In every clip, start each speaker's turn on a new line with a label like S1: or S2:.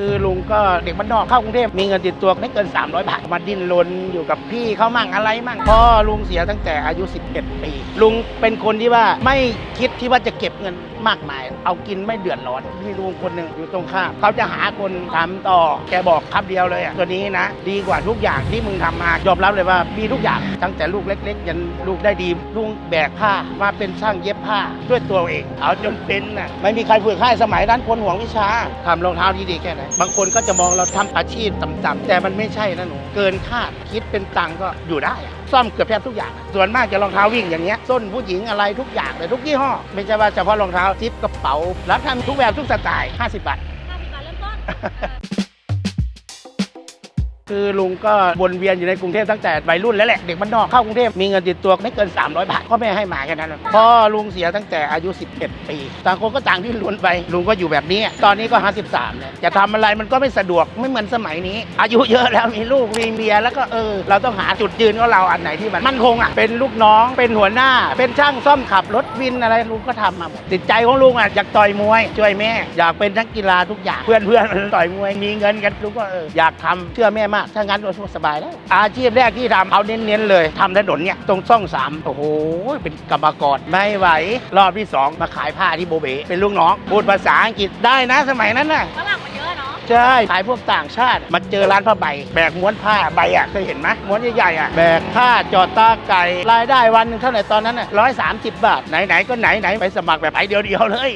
S1: คือลุงก็เด็กบ้านนอกเข้ากรุงเทพมีเงินติดตัวไม่เกิน 300 บาทมาดิ้นรนอยู่กับพี่เขามั่งอะไรมั่งพ่อลุงเสียตั้งแต่อายุ 11 ปี ลุงเป็นคนที่ว่าไม่คิดที่ว่าจะเก็บเงินมากมาย เอากินไม่เดือดร้อนมีลุงคนหนึ่งอยู่ตรงข้ามเขาจะหาคนทำต่อแกบอกคำเดียวเลยอะตัวนี้นะ ดีกว่าทุกอย่างที่มึงทำมายอมรับเลยว่ามีทุกอย่างตั้งแต่ลูกเล็ก ๆ ยันลูกได้ดีลุงแบกผ้ามาเป็นช่างเย็บผ้าด้วยตัวเองเอาจนเป็นนะไม่มีใครฝึกให้สมัยนั้นคนห่วงวิชาทำรองเท้าที่ดีแค่ไหนบางคนก็จะมองเราทำอาชีพต่ำๆแต่มันไม่ใช่นะหนูเกินคาดคิดเป็นตังค์ก็อยู่ได้อะซ่อมเกือบแทบทุกอย่าง ส่วนมากจะรองเท้าวิ่งอย่างเงี้ยส้นผู้หญิงอะไรทุกอย่างเลยทุกยี่ห้อ ไม่ใช่ว่าเฉพาะรองเท้าซิปกระเป๋ารับทำทุกแบบทุกสไตล์50บาท
S2: 50บาทเริ่มต้น
S1: คือลุงก็วนเวียนอยู่ในกรุงเทพตั้งแต่วัยรุ่นแล้วแหละเด็กบ้านนอกเข้ากรุงเทพมีเงินติดตัวไม่เกิน 300 บาทพ่อแม่ให้มาแค่นั้นพ่อลุงเสียตั้งแต่อายุ 11 ปีต่างคนก็ต่างที่ล้วนไปลุงก็อยู่แบบนี้ ตอนนี้ก็ 53เนี่ยจะทำอะไรมันก็ไม่สะดวกไม่เหมือนสมัยนี้ อายุเยอะแล้วมีลูกมีเมียแล้วก็เออเราต้องหาจุดยืนของเราอันไหนที่มันมั่นคงอะเป็นลูกน้องเป็นหัวหน้า เป็นช่างซ่อมขับรถวินอะไรลุงก็ทำมาติดใจของลุงอะอยากต่อยมวย ช่วยแม่ อยากเป็นนักกีฬาทุกอย่างเพื่อนเพื่อนๆต่อยมวยมีเงินกันลุงก็เอออยากทำเชื่อแม่มากถ้างั้นเราสบายแล้ว อาชีพแรกที่ทำเอาเน้นๆเลยทำถนนเนี่ยตรงช่องสามโอ้โห เป็นกรรมกรไม่ไหว รอบที่สองมาขายผ้าที่โบเบเป็นลูกน้องพูดภาษาอังกฤษได้นะสมัยนั้นน่ะ
S2: ฝรั่งมันเยอะเนาะ
S1: ใช่ขายพวกต่างชาติ มาเจอร้านผ้าใบ แบกม้วนผ้าใบอะเคยเห็นไหมม้วนใหญ่ๆอะ แบกผ้าจอดตาไก่ รายได้วันหนึงเท่าไหร่ตอนนั้นอะร้อยสามสิบบาท ไหนๆก็ไหนๆไปสมัครแบบไอเดียวเดียวๆเลย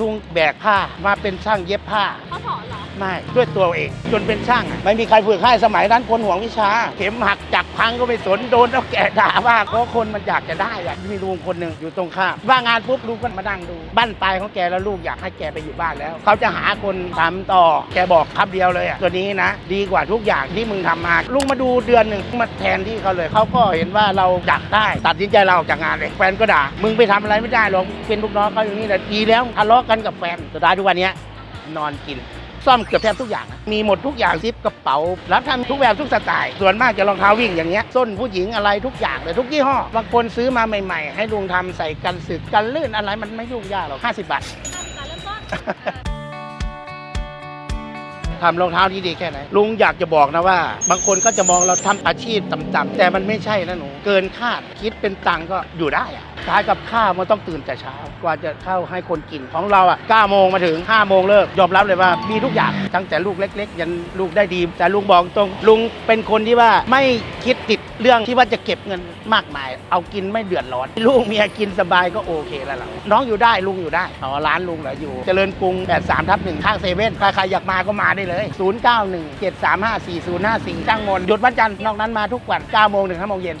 S1: ลุงแบกผ้ามาเป็นช่างเย็บผ้า
S2: เขาสอนเหรอ
S1: ไม่ด้วยตัวเอง จนเป็นช่างอะไม่มีใครฝึกให้สมัยนั้นคนห่วงวิชา เข็มหักจักรพังก็ไม่สนโดนแล้วแกด่าว่าเพราะคนมันอยากจะได้อะมีลุงคนหนึ่งอยู่ตรงข้ามว่างงานปุ๊บลุงก็มานั่งดู บ้านปลายของแกแล้วลูกอยากให้แกไปอยู่บ้านแล้ว เขาจะหาคนทำต่อแกบอกคำเดียวเลยอะตัวนี้นะ ดีกว่าทุกอย่างที่มึงทำมาลุงมาดูเดือนหนึ่งมาแทนที่เขาเลยเขาก็เห็นว่าเราอยากได้ตัดสินใจเราออกจากงานเลยแฟนก็ด่ามึงไปทำอะไรไม่ได้หรอกเป็นลูกน้องเขาอย่างนี้แหละดีแล้วทะเลาะกันกับแฟนสุดท้ายทุกวันเนี้ย นอนกิน ซ่อมเกือบแทบทุกอย่าง มีหมดทุกอย่างซิปกระเป๋า รับทำทุกแบบทุกสไตล์ส่วนมากจะรองเท้าวิ่งอย่างเงี้ยส้นผู้หญิงอะไรทุกอย่างเลยทุกยี่ห้อบางคนซื้อมาใหม่ๆ ให้ลุงทำใส่กันสึกกันลื่นอะไรมันไม่ยุ่งยากหรอก50 บาท
S2: 50บาทเริ่มต้น
S1: ทำรองเท้าที่ดีแค่ไหน ลุงอยากจะบอกนะว่า บางคนก็จะมองเราทำอาชีพต่ำๆแต่มันไม่ใช่นะหนู เกินคาดคิดเป็นตังก็อยู่ได้อะขายกับข้าวมันต้องตื่นแต่เช้ากว่าจะเข้าให้คนกินของเราอะ9โมงมาถึง5โมงเลิกยอมรับเลยว่ามีทุกอย่างตั้งแต่ลูกเล็ก ๆ ยันลูกได้ดี แต่ลุงบอกตรงลุงเป็นคนที่ว่าไม่คิดติด เรื่องที่ว่าจะเก็บเงินมากมาย เอากินไม่เดือดร้อน ลูกเมียกินสบายก็โอเคแล้วล่ะน้องอยู่ได้ลุงอยู่ได้อ๋อร้านลุงเหรออยู่ เจริญกรุง 83ทับหนึ่งข้างเซเว่นใครๆอยากมาก็มาได้เลย 091 735 4054จ้างมนหยุดวันจันทร์นอกนั้นมาทุกวัน9โมงถึง5โมงเย็น